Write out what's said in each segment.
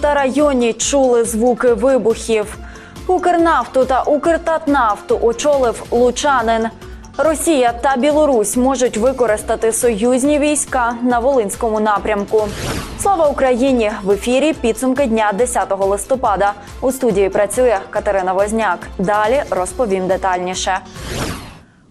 Та районі чули звуки вибухів. Укрнафту та Укртатнафту очолив лучанин. Росія та Білорусь можуть використати союзні війська на Волинському напрямку. Слава Україні! В ефірі підсумки дня 10 листопада. У студії працює Катерина Возняк. Далі розповім детальніше.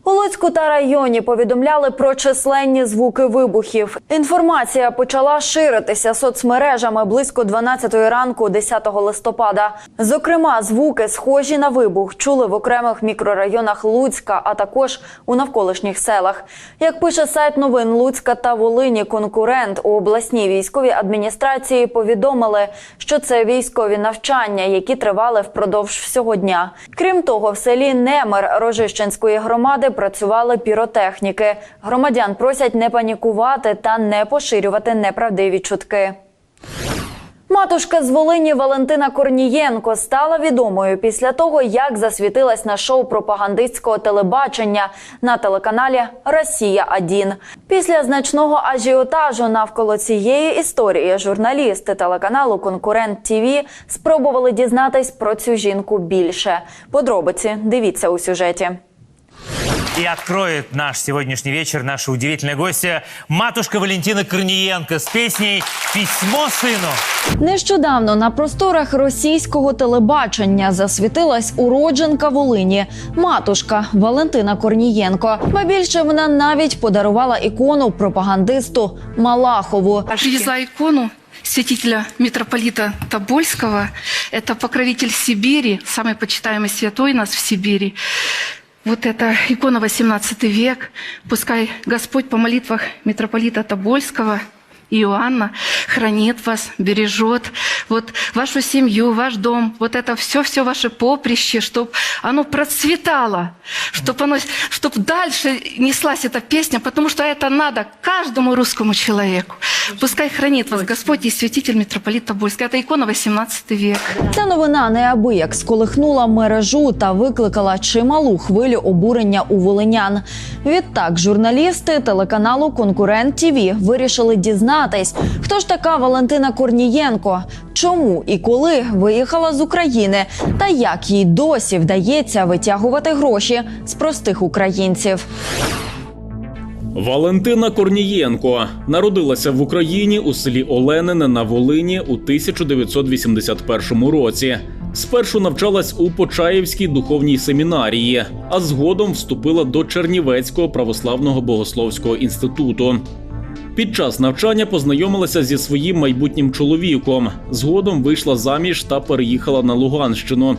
Луцьку та районі повідомляли про численні звуки вибухів. Інформація почала ширитися соцмережами близько 12 ранку 10 листопада. Зокрема, звуки, схожі на вибух, чули в окремих мікрорайонах Луцька, а також у навколишніх селах. Як пише сайт новин Луцька та Волині, конкурент у обласній військовій адміністрації повідомили, що це військові навчання, які тривали впродовж всього дня. Крім того, в селі Немер Рожищенської громади працювали піротехніки. Громадян просять не панікувати та не поширювати неправдиві чутки. Матушка з Волині Валентина Корнієнко стала відомою після того, як засвітилась на шоу пропагандистського телебачення на телеканалі Росія 1 Після значного ажіотажу навколо цієї історії журналісти телеканалу Конкурент ТІВІ спробували дізнатись про цю жінку більше. Подробиці дивіться у сюжеті. И откроет наш сегодняшний вечер наша удивительная гостья матушка Валентина Корниенко с песней «Письмо сыну». Нещодавно на просторах російського телебачення засвітилась уродженка Волині, матушка Валентина Корнієнко. Ба більше вона навіть подарувала ікону пропагандисту Малахову. Привезла икону святителя митрополита Тобольского. Это покровитель Сибири, самый почитаемый святой у нас в Сибири. Вот эта икона 18 век. Пускай Господь по молитвах митрополита Тобольского Иоанна хранит вас, бережет вот вашу семью, ваш дом, вот это все-все ваше поприще, чтобы оно процветало, чтобы оно, чтоб дальше неслась эта песня, потому что это надо каждому русскому человеку. Пускай хранит вас Господь и святитель митрополит Тобольский. Это икона 18 век. Ця новина неабияк сколихнула мережу та викликала чималу хвилю обурення у волинян. Відтак, журналісти телеканалу Конкурент ТІВІ вирішили дізнатись, хто ж така Валентина Корнієнко, чому і коли виїхала з України, та як їй досі вдається витягувати гроші з простих українців. Валентина Корнієнко народилася в Україні у селі Оленине на Волині у 1981 році. Спершу навчалась у Почаївській духовній семінарії, а згодом вступила до Чернівецького православного богословського інституту. Під час навчання познайомилася зі своїм майбутнім чоловіком. Згодом вийшла заміж та переїхала на Луганщину.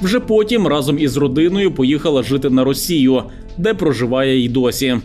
Вже потім разом із родиною поїхала жити на Росію, де проживає й досі.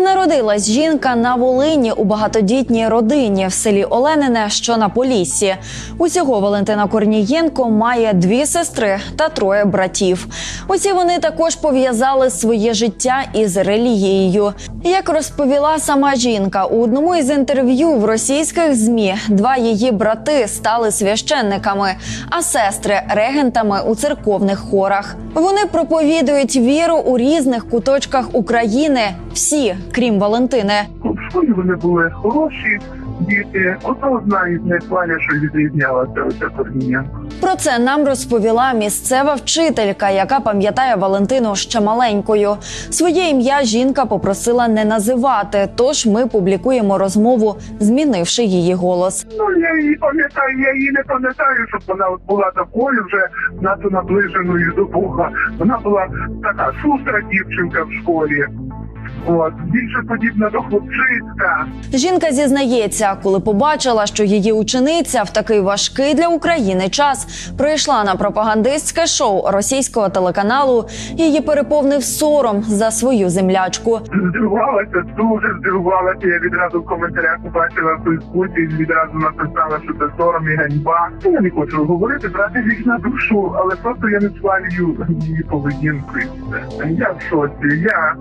Народилась жінка на Волині у багатодітній родині в селі Оленине, що на Поліссі. Усього Валентина Корнієнко має дві сестри та троє братів. Усі вони також пов'язали своє життя із релігією. Як розповіла сама жінка у одному із інтерв'ю в російських змі, два її брати стали священниками, а сестри регентами у церковних хорах. Вони проповідують віру у різних куточках України. Всі, крім Валентини. В школі вони були хороші діти. Ота одна із них Валя, що відрізнялася оця Корнієнко. Про це нам розповіла місцева вчителька, яка пам'ятає Валентину ще маленькою. Своє ім'я жінка попросила не називати, тож ми публікуємо розмову, змінивши її голос. Ну я її пам'ятаю, я її не пам'ятаю, щоб вона от була такою вже надто наближеною до Бога. Вона була така шустра дівчинка в школі. От більше подібна до хлопчиська. Жінка зізнається, коли побачила, що її учениця в такий важкий для України час прийшла на пропагандистське шоу російського телеканалу. Її переповнив сором за свою землячку. Здивувалася, дуже здивувалася. Я відразу в коментарях побачила в Фейсбуці відразу написала, що це сором і ганьба. Я не хочу говорити, брати їх на душу, але просто я не схвалюю її все. Я в шоці. Я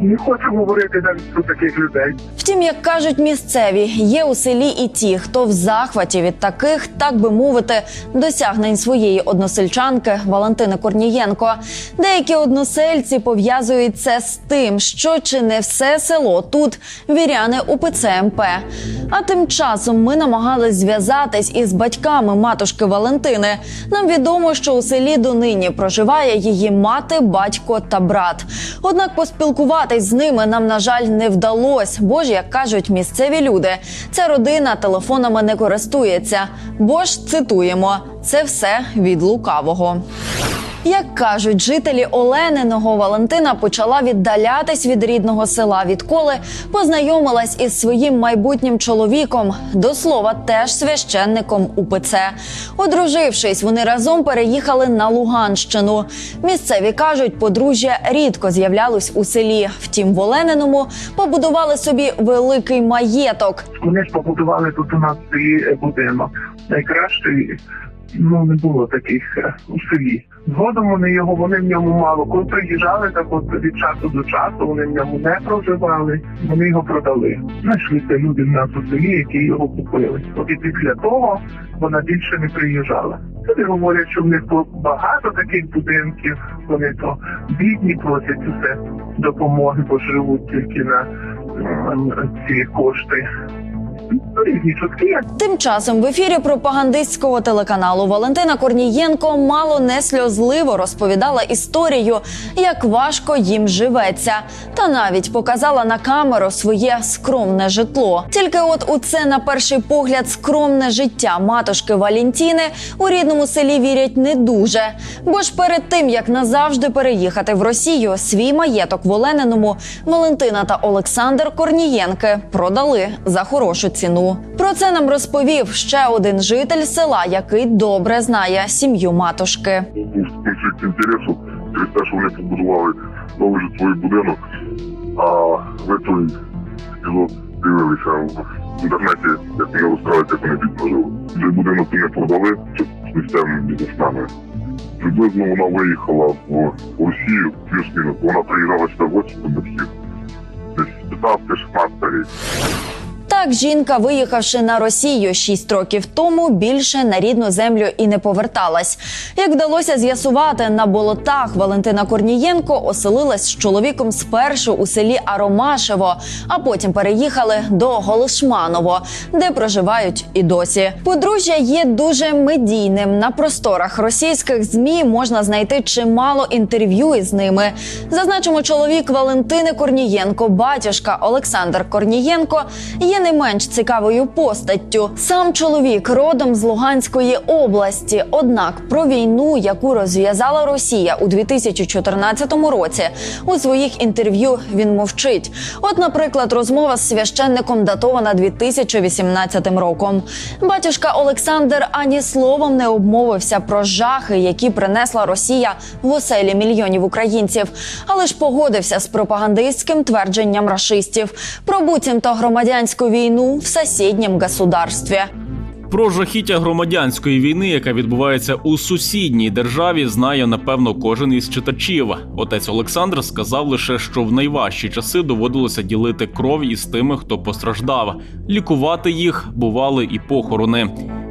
не хочу говорити навіть про таких людей. Втім, як кажуть місцеві, є у селі і ті, хто в захваті від таких, так би мовити, досягнень своєї односельчанки Валентини Корнієнко. Деякі односельці пов'язують це з тим, що чи не все село тут віряни УПЦ МП. А тим часом ми намагались зв'язатись із батьками матушки Валентини. Нам відомо, що у селі донині проживає її мати, батько та брат. Однак поспілкуватись з ними нам, на жаль, не вдалось, бо ж, як кажуть місцеві люди, ця родина телефонами не користується. Бо ж цитуємо: це все від лукавого. Як кажуть жителі Олениного, Валентина почала віддалятись від рідного села, відколи познайомилась із своїм майбутнім чоловіком, до слова, теж священником УПЦ. Одружившись, вони разом переїхали на Луганщину. Місцеві кажуть, подружжя рідко з'являлось у селі. Втім, в Олениному побудували собі великий маєток. Вони ж побудували тут у нас свій будинок. Найкращий ну не було таких е, у селі. Згодом вони його, вони в ньому мало. Коли приїжджали, так от від часу до часу вони в ньому не проживали, вони його продали. Знайшлися люди в нас у селі, які його купили. От і після того вона більше не приїжджала. Люди говорять, що в них багато таких будинків, вони то бідні просять усе допомоги, бо живуть тільки на ці кошти. Тим часом в ефірі пропагандистського телеканалу Валентина Корнієнко мало не сльозливо розповідала історію, як важко їм живеться, та навіть показала на камеру своє скромне житло. Тільки от у це на перший погляд скромне життя матушки Валентіни у рідному селі вірять не дуже. Бо ж перед тим як назавжди переїхати в Росію, свій маєток в Олениному Валентина та Олександр Корнієнки продали за хорошу ціну. Про це нам розповів ще один житель села, який добре знає сім'ю матушки. був конфлікт інтересу через те, що вони побудували новий житловий будинок, а ви той епізод дивилися в інтернеті, як вони розказують, як вони бідно жили. Цей будинок вони продали з місцевими бізнесменами. Приблизно вона виїхала в Росію, плюс-мінус. Вона приїжджала сюди в гості до батьків. Десь 15-16 рік. Так, жінка, виїхавши на Росію 6 років тому, більше на рідну землю і не поверталась. Як вдалося з'ясувати, на болотах Валентина Корнієнко оселилась з чоловіком спершу у селі Аромашево, а потім переїхали до Голишманово, де проживають і досі. Подружжя є дуже медійним. На просторах російських змі можна знайти чимало інтерв'ю із ними. Зазначимо, чоловік Валентини Корнієнко, батюшка Олександр Корнієнко, є не менш цікавою постаттю. Сам чоловік родом з Луганської області. Однак про війну, яку розв'язала Росія у 2014 році, у своїх інтерв'ю він мовчить. От, наприклад, розмова з священником датована 2018 роком. Батюшка Олександр ані словом не обмовився про жахи, які принесла Росія в оселі мільйонів українців, але ж погодився з пропагандистським твердженням рашистів про буцімто громадянську війну в сусіднім государстві. Про жахіття громадянської війни, яка відбувається у сусідній державі, знає напевно кожен із читачів. Отець Олександр сказав лише, що в найважчі часи доводилося ділити кров із тими, хто постраждав. Лікувати їх бували і похорони.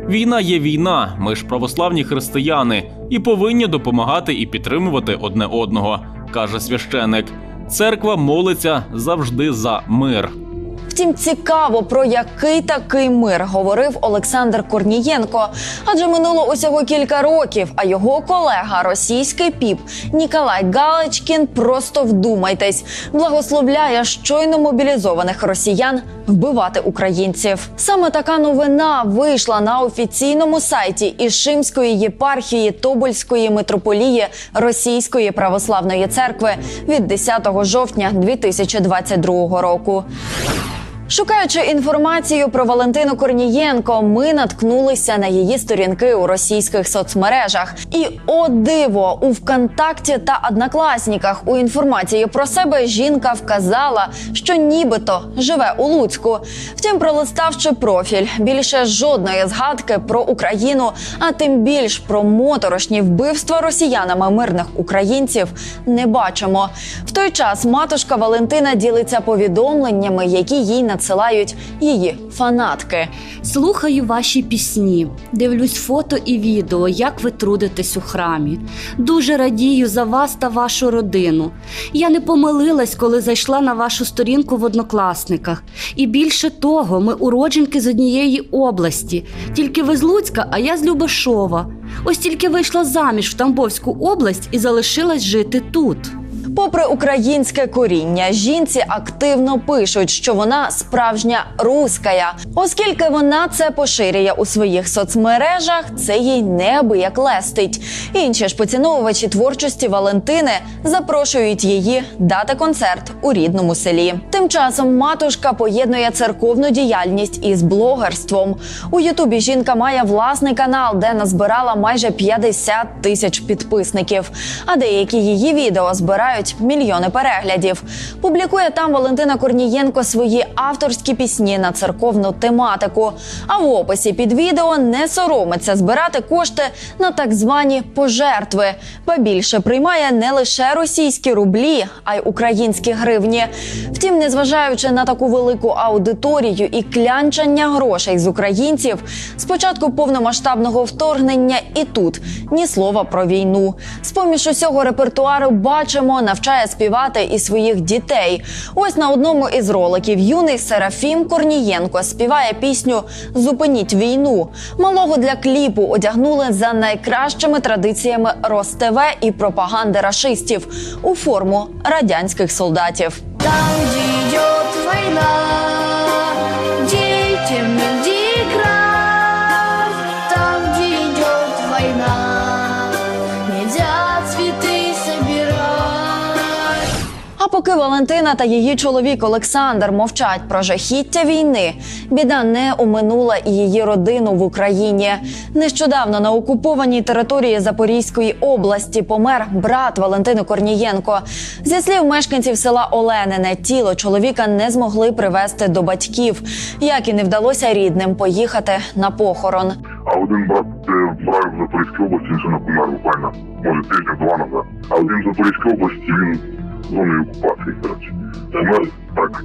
Війна є війна. Ми ж православні християни і повинні допомагати і підтримувати одне одного, каже священик. Церква молиться завжди за мир. Втім, цікаво, про який такий мир говорив Олександр Корнієнко. Адже минуло усього кілька років, а його колега, російський піп Ніколай Галичкін, просто вдумайтесь, благословляє щойно мобілізованих росіян вбивати українців. Саме така новина вийшла на офіційному сайті Ішимської єпархії Тобольської митрополії Російської православної церкви від 10 жовтня 2022 року. Шукаючи інформацію про Валентину Корнієнко, ми наткнулися на її сторінки у російських соцмережах. І о диво, у ВКонтакті та Однокласніках у інформації про себе жінка вказала, що нібито живе у Луцьку. Втім, пролиставши профіль, більше жодної згадки про Україну, а тим більш про моторошні вбивства росіянами мирних українців не бачимо. В той час матушка Валентина ділиться повідомленнями, які їй надсилають її фанатки. Слухаю ваші пісні, дивлюсь фото і відео, як ви трудитесь у храмі. Дуже радію за вас та вашу родину. Я не помилилась, коли зайшла на вашу сторінку в однокласниках. І більше того, ми уродженки з однієї області. Тільки ви з Луцька, а я з Любешова. Ось тільки вийшла заміж в Тамбовську область і залишилась жити тут. Попри українське коріння, жінці активно пишуть, що вона справжня руская, оскільки вона це поширює у своїх соцмережах, це їй неабияк лестить. Інші ж поціновувачі творчості Валентини запрошують її дати концерт у рідному селі. Тим часом матушка поєднує церковну діяльність із блогерством. У Ютубі жінка має власний канал, де назбирала майже 50 тисяч підписників. А деякі її відео збирають мільйони переглядів. Публікує там Валентина Корнієнко свої авторські пісні на церковну тематику. А в описі під відео не соромиться збирати кошти на так звані пожертви. Ба більше приймає не лише російські рублі, а й українські гривні. Втім, незважаючи на таку велику аудиторію і клянчання грошей з українців, з початку повномасштабного вторгнення і тут ні слова про війну. З поміж усього репертуару бачимо, навчає співати і своїх дітей. Ось на одному із роликів юний Серафім Корнієнко співає пісню Зупиніть війну. Малого для кліпу одягнули за найкращими традиціями РосТВ і пропаганди рашистів у форму радянських солдатів. Там, где идет поки Валентина та її чоловік Олександр мовчать про жахіття війни, біда не оминула і її родину в Україні. Нещодавно на окупованій території Запорізької області помер брат Валентини Корнієнко. Зі слів мешканців села Оленине, тіло чоловіка не змогли привезти до батьків, як і не вдалося рідним поїхати на похорон. А один брат е, в Запорізькій області, він ще помер буквально, може тиждень-два назад. А один в Запорізькій області він в зоні окупації, коротше. Помер так,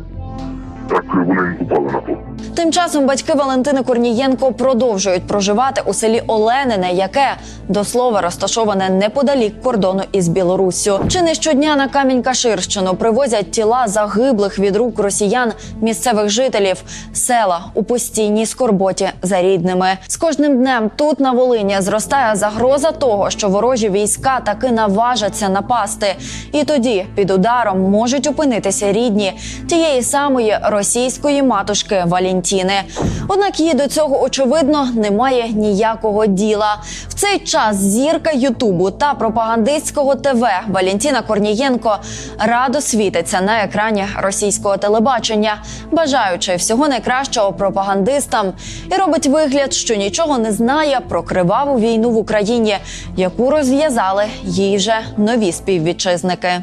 так вони не попали на то. Тим часом батьки Валентини Корнієнко продовжують проживати у селі Оленине, яке до слова розташоване неподалік кордону із Білоруссю. Чи не щодня на Камінь-Каширщину привозять тіла загиблих від рук росіян місцевих жителів села у постійній скорботі за рідними. З кожним днем тут на Волині зростає загроза того, що ворожі війська таки наважаться напасти, і тоді під ударом можуть опинитися рідні тієї самої російської матушки Валентіни. Однак їй до цього очевидно немає ніякого діла. В цей час зірка Ютубу та пропагандистського ТВ Валентіна Корнієнко радо світиться на екрані російського телебачення, бажаючи всього найкращого пропагандистам, і робить вигляд, що нічого не знає про криваву війну в Україні, яку розв'язали їй вже нові співвітчизники.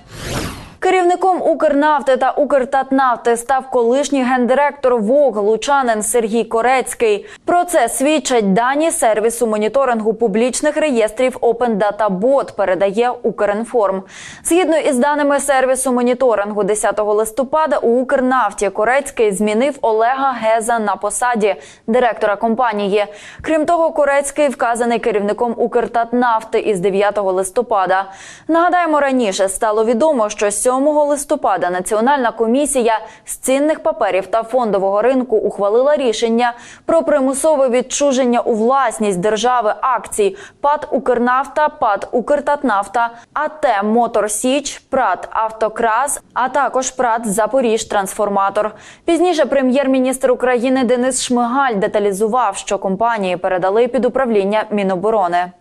Керівником Укрнафти та Укртатнафти став колишній гендиректор ВОГ лучанин Сергій Корецький. Про це свідчать дані сервісу моніторингу публічних реєстрів Open Data Bot, передає Укрінформ. Згідно із даними сервісу моніторингу 10 листопада у Укрнафті Корецький змінив Олега Геза на посаді директора компанії. Крім того, Корецький вказаний керівником Укртатнафти із 9 листопада. Нагадаємо, раніше стало відомо, що 7 листопада Національна комісія з цінних паперів та фондового ринку ухвалила рішення про примусове відчуження у власність держави акцій ПАД Укрнафта, ПАД Укртатнафта, АТ Мотор Січ, ПРАТ Автокрас, а також ПРАТ Запоріж Трансформатор. Пізніше прем'єр-міністр України Денис Шмигаль деталізував, що компанії передали під управління Міноборони.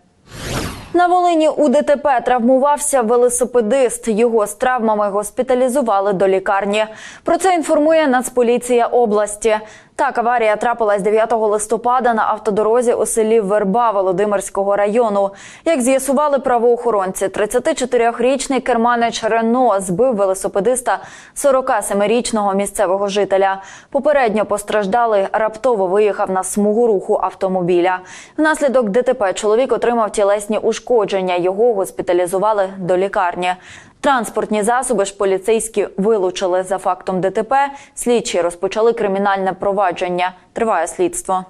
На Волині у ДТП травмувався велосипедист. Його з травмами госпіталізували до лікарні. Про це інформує Нацполіція області. Так, аварія трапилась 9 листопада на автодорозі у селі Верба Володимирського району. Як з'ясували правоохоронці, 34-річний керманич Рено збив велосипедиста 47-річного місцевого жителя. Попередньо постраждалий раптово виїхав на смугу руху автомобіля. Внаслідок ДТП чоловік отримав тілесні ушкодження. Його госпіталізували до лікарні. Транспортні засоби ж поліцейські вилучили за фактом ДТП. Слідчі розпочали кримінальне провадження. Триває слідство.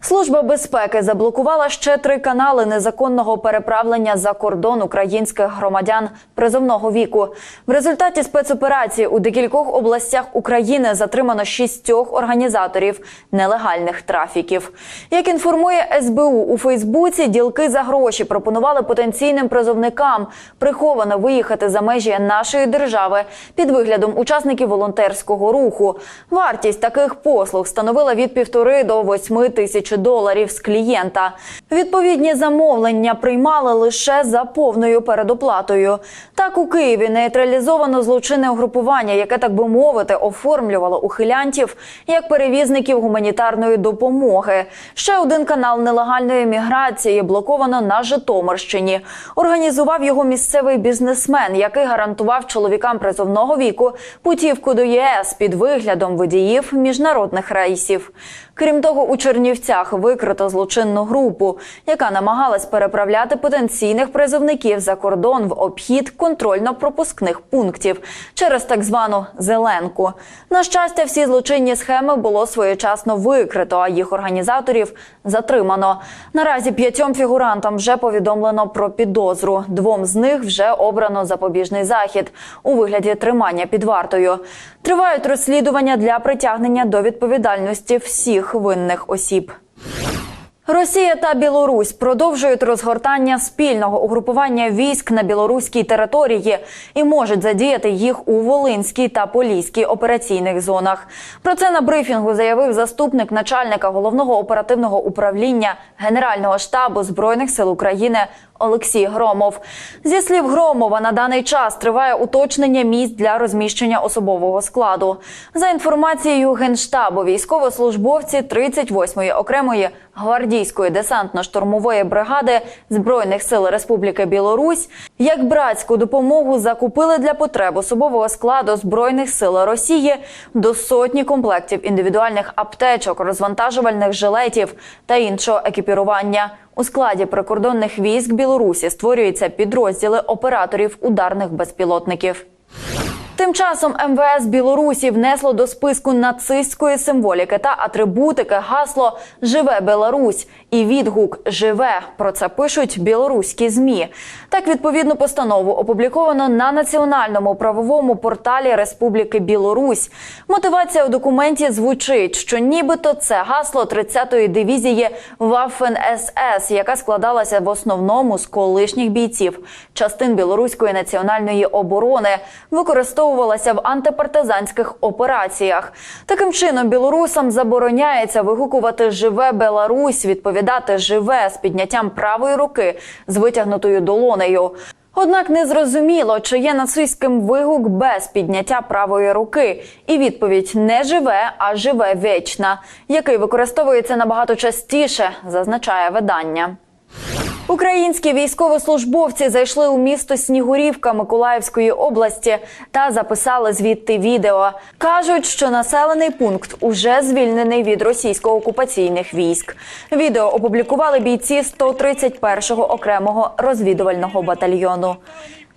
Служба безпеки заблокувала ще три канали незаконного переправлення за кордон українських громадян призовного віку. В результаті спецоперації у декількох областях України затримано шістьох організаторів нелегальних трафіків. Як інформує СБУ у Фейсбуці, ділки за гроші пропонували потенційним призовникам приховано виїхати за межі нашої держави під виглядом учасників волонтерського руху. Вартість таких послуг становила від півтори до восьми тисяч доларів з клієнта. Відповідні замовлення приймали лише за повною передоплатою. Так у Києві нейтралізовано злочинне угрупування, яке так би мовити оформлювало ухилянтів як перевізників гуманітарної допомоги. Ще один канал нелегальної міграції блоковано на Житомирщині. Організував його місцевий бізнесмен, який гарантував чоловікам призовного віку путівку до ЄС під виглядом водіїв міжнародних рейсів. Крім того, у Чернівцях викрито злочинну групу, яка намагалась переправляти потенційних призовників за кордон в обхід контрольно-пропускних пунктів через так звану зеленку. На щастя, всі злочинні схеми було своєчасно викрито, а їх організаторів затримано. Наразі п'ятьом фігурантам вже повідомлено про підозру. Двом з них вже обрано запобіжний захід у вигляді тримання під вартою. Тривають розслідування для притягнення до відповідальності всіх винних осіб. Росія та Білорусь продовжують розгортання спільного угрупування військ на білоруській території і можуть задіяти їх у Волинській та Поліській операційних зонах. Про це на брифінгу заявив заступник начальника головного оперативного управління Генерального штабу збройних сил України Олексій Громов. Зі слів Громова, на даний час триває уточнення місць для розміщення особового складу. За інформацією Генштабу, військовослужбовці 38-ї окремої гвардійської десантно-штурмової бригади збройних сил Республіки Білорусь як братську допомогу закупили для потреб особового складу збройних сил Росії до сотні комплектів індивідуальних аптечок, розвантажувальних жилетів та іншого екіпірування. У складі прикордонних військ Білорусі створюються підрозділи операторів ударних безпілотників. Тим часом МВС Білорусі внесло до списку нацистської символіки та атрибутики гасло Живе Беларусь і відгук Живе. Про це пишуть білоруські змі. Так, відповідну постанову опубліковано на національному правовому порталі Республіки Білорусь. Мотивація у документі звучить, що нібито це гасло 30-ї дивізії Ваффен СС, яка складалася в основному з колишніх бійців частин білоруської національної оборони, використовувалася в антипартизанських операціях. Таким чином, білорусам забороняється вигукувати Живе Беларусь, відповідати живе з підняттям правої руки з витягнутою долонею. Однак не зрозуміло, чи є нацистським вигук без підняття правої руки, і відповідь не живе, а живе вічна, який використовується набагато частіше, зазначає видання. Українські військовослужбовці зайшли у місто Снігурівка Миколаївської області та записали звідти відео. кажуть, що населений пункт уже звільнений від російсько-окупаційних військ. Відео опублікували бійці 131-го окремого розвідувального батальйону.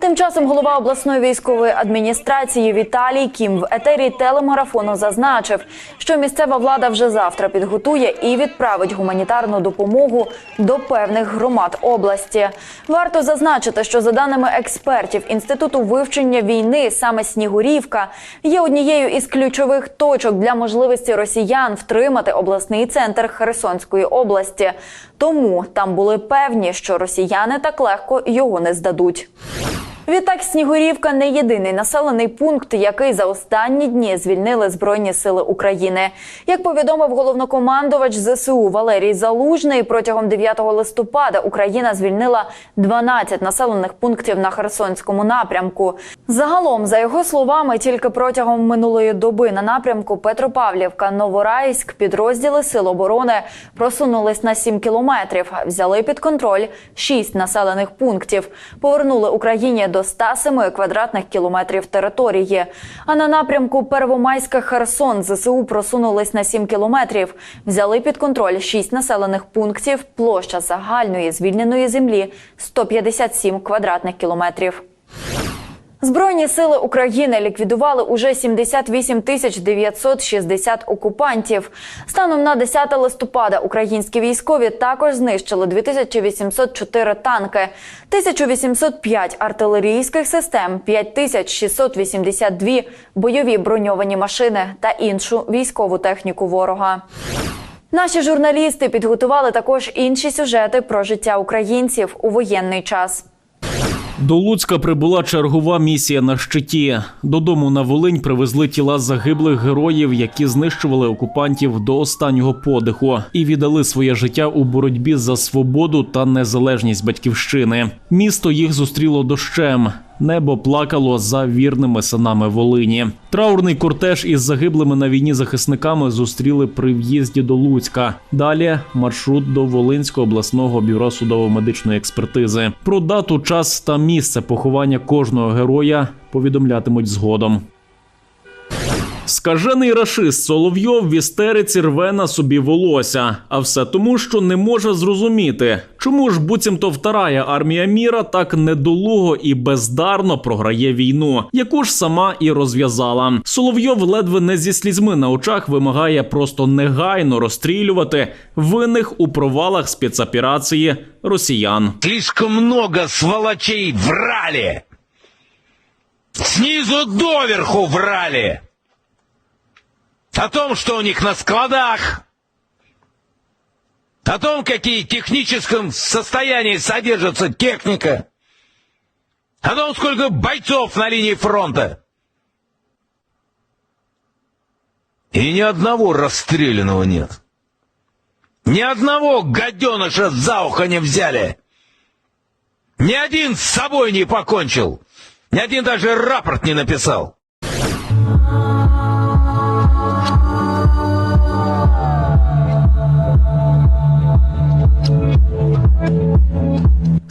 Тим часом голова обласної військової адміністрації Віталій Кім в етері телемарафону зазначив, що місцева влада вже завтра підготує і відправить гуманітарну допомогу до певних громад області. Варто зазначити, що за даними експертів інституту вивчення війни, саме Снігурівка є однією із ключових точок для можливості росіян втримати обласний центр Херсонської області. Тому там були певні, що росіяни так легко його не здадуть. Відтак, Снігурівка не єдиний населений пункт, який за останні дні звільнили Збройні сили України. Як повідомив головнокомандувач ЗСУ Валерій Залужний, протягом 9 листопада Україна звільнила 12 населених пунктів на Херсонському напрямку. Загалом, за його словами, тільки протягом минулої доби на напрямку Петропавлівка, Новорайськ підрозділи Сил оборони просунулись на 7 кілометрів, взяли під контроль 6 населених пунктів, повернули Україні до 107 квадратних кілометрів території. А на напрямку Первомайська Херсон ЗСУ просунулись на 7 кілометрів, взяли під контроль 6 населених пунктів, площа загальної звільненої землі 157 квадратних кілометрів. Збройні сили України ліквідували уже 78 тисяч 960 окупантів. Станом на 10 листопада українські військові також знищили 2804 танки, 1805 артилерійських систем, 5682 бойові броньовані машини та іншу військову техніку ворога. Наші журналісти підготували також інші сюжети про життя українців у воєнний час. До Луцька прибула чергова місія на щиті. Додому на Волинь привезли тіла загиблих героїв, які знищували окупантів до останнього подиху і віддали своє життя у боротьбі за свободу та незалежність батьківщини. Місто їх зустріло дощем. Небо плакало за вірними синами Волині. Траурний кортеж із загиблими на війні захисниками зустріли при в'їзді до Луцька. Далі маршрут до Волинського обласного бюро судово-медичної експертизи. Про дату, час та місце поховання кожного героя повідомлятимуть згодом. Скажений рашист Соловйов в істериці рве на собі волосся, а все тому, що не може зрозуміти, чому ж буцімто вторая армія міра так недолуго і бездарно програє війну, яку ж сама і розв'язала. Соловйов ледве не зі слізьми на очах вимагає просто негайно розстрілювати винних у провалах спецоперації росіян. Слишком много сволочей врали. Снизу доверху врали. О том, что у них на складах. О том, какие в техническом состоянии содержится техника. О том, сколько бойцов на линии фронта. И ни одного расстрелянного нет. Ни одного гаденыша за ухо не взяли. Ни один с собой не покончил. Ни один даже рапорт не написал.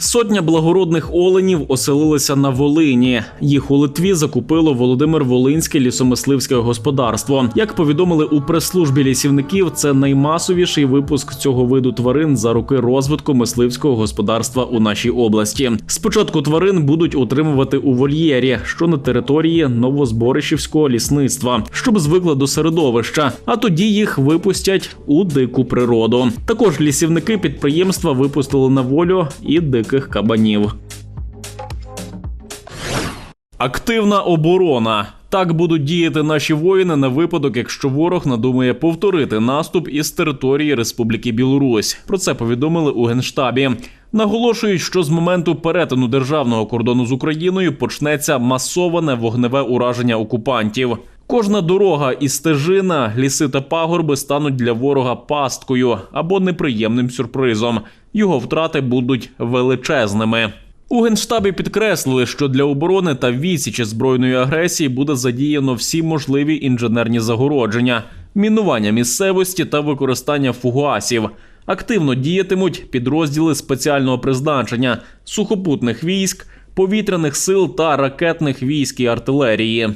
Сотня благородних оленів оселилися на Волині. Їх у Литві закупило Володимир Волинське лісомисливське господарство. Як повідомили у прес-службі лісівників, це наймасовіший випуск цього виду тварин за роки розвитку мисливського господарства у нашій області. Спочатку тварин будуть утримувати у вольєрі, що на території Новозборишівського лісництва, щоб звикли до середовища. А тоді їх випустять у дику природу. Також лісівники підприємства випустили на волю і диких кабанів. Активна оборона. Так будуть діяти наші воїни на випадок, якщо ворог надумає повторити наступ із території Республіки Білорусь. Про це повідомили у генштабі. Наголошують, що з моменту перетину державного кордону з Україною почнеться масоване вогневе ураження окупантів. Кожна дорога і стежина, ліси та пагорби стануть для ворога пасткою або неприємним сюрпризом. Його втрати будуть величезними. У генштабі підкреслили, що для оборони та відсічі збройної агресії буде задіяно всі можливі інженерні загородження, мінування місцевості та використання фугасів. Активно діятимуть підрозділи спеціального призначення, сухопутних військ, повітряних сил та ракетних військ і артилерії.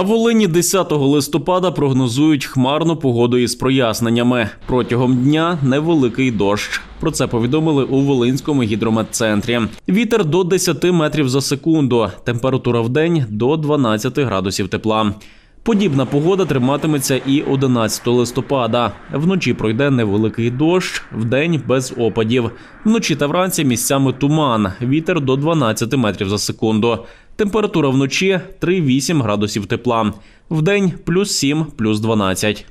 На Волині 10 листопада прогнозують хмарну погоду із проясненнями. Протягом дня невеликий дощ. Про це повідомили у Волинському гідрометцентрі. Вітер до 10 метрів за секунду. Температура в день до 12 градусів тепла. Подібна погода триматиметься і 11 листопада. Вночі пройде невеликий дощ, вдень без опадів. Вночі та вранці місцями туман. Вітер до 12 метрів за секунду. Температура вночі 3-8 градусів тепла. Вдень плюс 7, плюс 12.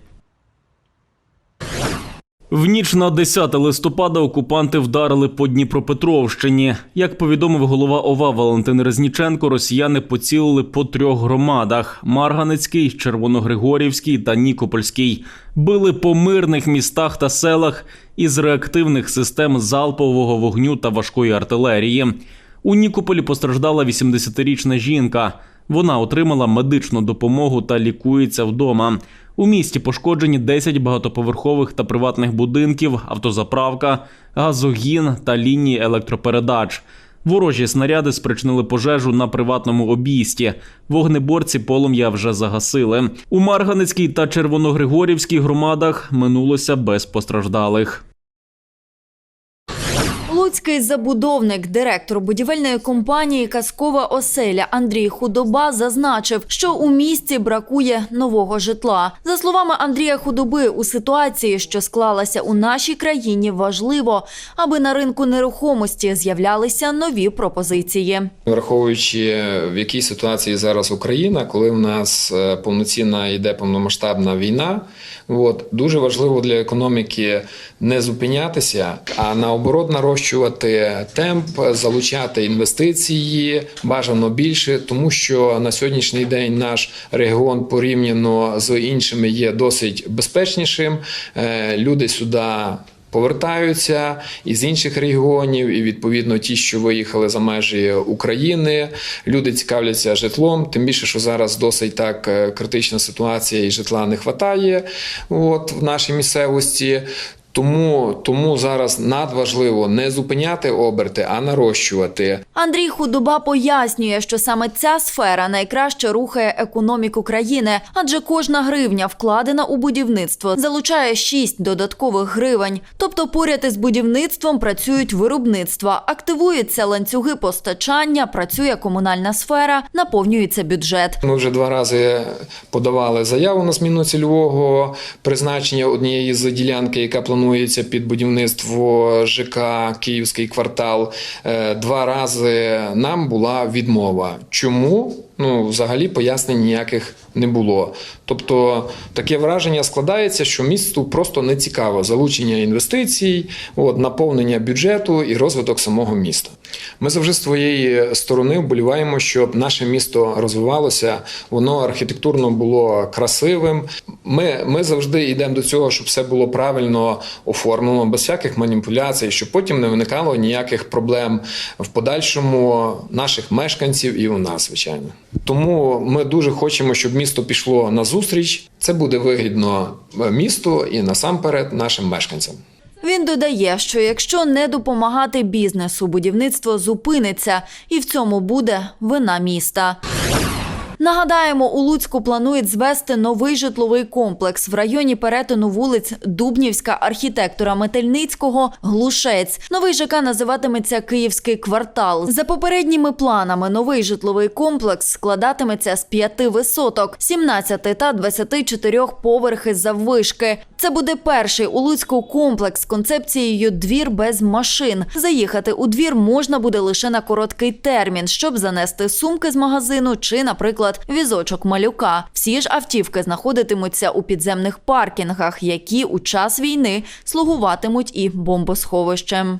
В ніч на 10 листопада окупанти вдарили по Дніпропетровщині. Як повідомив голова ОВА Валентин Резніченко, росіяни поцілили по трьох громадах: Марганецький, Червоногригорівський та Нікопольський. Били по мирних містах та селах із реактивних систем залпового вогню та важкої артилерії. У Нікополі постраждала 80-річна жінка. Вона отримала медичну допомогу та лікується вдома. У місті пошкоджені 10 багатоповерхових та приватних будинків, автозаправка, газогін та лінії електропередач. Ворожі снаряди спричинили пожежу на приватному обійсті. Вогнеборці полум'я вже загасили. У Марганецькій та Червоногригорівській громадах минулося без постраждалих. Луцький забудовник, директор будівельної компанії Казкова оселя Андрій Худоба зазначив, що у місті бракує нового житла. За словами Андрія Худоби, у ситуації, що склалася у нашій країні, важливо, аби на ринку нерухомості з'являлися нові пропозиції. Враховуючи в якій ситуації зараз Україна, коли в нас е, повноцінна йде повномасштабна війна, от дуже важливо для економіки не зупинятися, а наоборот нарощувати темп, залучати інвестиції бажано більше, тому що на сьогоднішній день наш регіон порівняно з іншими є досить безпечнішим. Е, Люди сюди повертаються із інших регіонів, і відповідно ті, що виїхали за межі України, люди цікавляться житлом. Тим більше, що зараз досить так е, критична ситуація, і житла не вистачає от в нашій місцевості. Тому, тому зараз надважливо не зупиняти оберти, а нарощувати. Андрій Худоба пояснює, що саме ця сфера найкраще рухає економіку країни, адже кожна гривня, вкладена у будівництво, залучає 6 додаткових гривень. Тобто, поряд із будівництвом працюють виробництва, активуються ланцюги постачання, працює комунальна сфера, наповнюється бюджет. Ми вже два рази подавали заяву на зміну цільового призначення однієї з ділянки, яка планується під будівництво ЖК Київський квартал. Е, Два рази нам була відмова. Чому? Ну, взагалі пояснень ніяких не було. Тобто таке враження складається, що місту просто не цікаво залучення інвестицій, от, наповнення бюджету і розвиток самого міста. Ми завжди з своєї сторони вболіваємо, щоб наше місто розвивалося, воно архітектурно було красивим. Ми, ми завжди йдемо до цього, щоб все було правильно оформлено, без всяких маніпуляцій, щоб потім не виникало ніяких проблем в подальшому наших мешканців і у нас, звичайно. Тому ми дуже хочемо, щоб місто пішло на зустріч. Це буде вигідно місту і насамперед нашим мешканцям. Він додає, що якщо не допомагати бізнесу, будівництво зупиниться, і в цьому буде вина міста. Нагадаємо, у Луцьку планують звести новий житловий комплекс в районі перетину вулиць Дубнівська, архітектора Метельницького, Глушець. Новий ЖК називатиметься Київський квартал. За попередніми планами, новий житловий комплекс складатиметься з п'яти висоток, 17 та 24 поверхи заввишки. Це буде перший у Луцьку комплекс з концепцією двір без машин. Заїхати у двір можна буде лише на короткий термін, щоб занести сумки з магазину чи, наприклад, візочок малюка. Всі ж автівки знаходитимуться у підземних паркінгах, які у час війни слугуватимуть і бомбосховищем.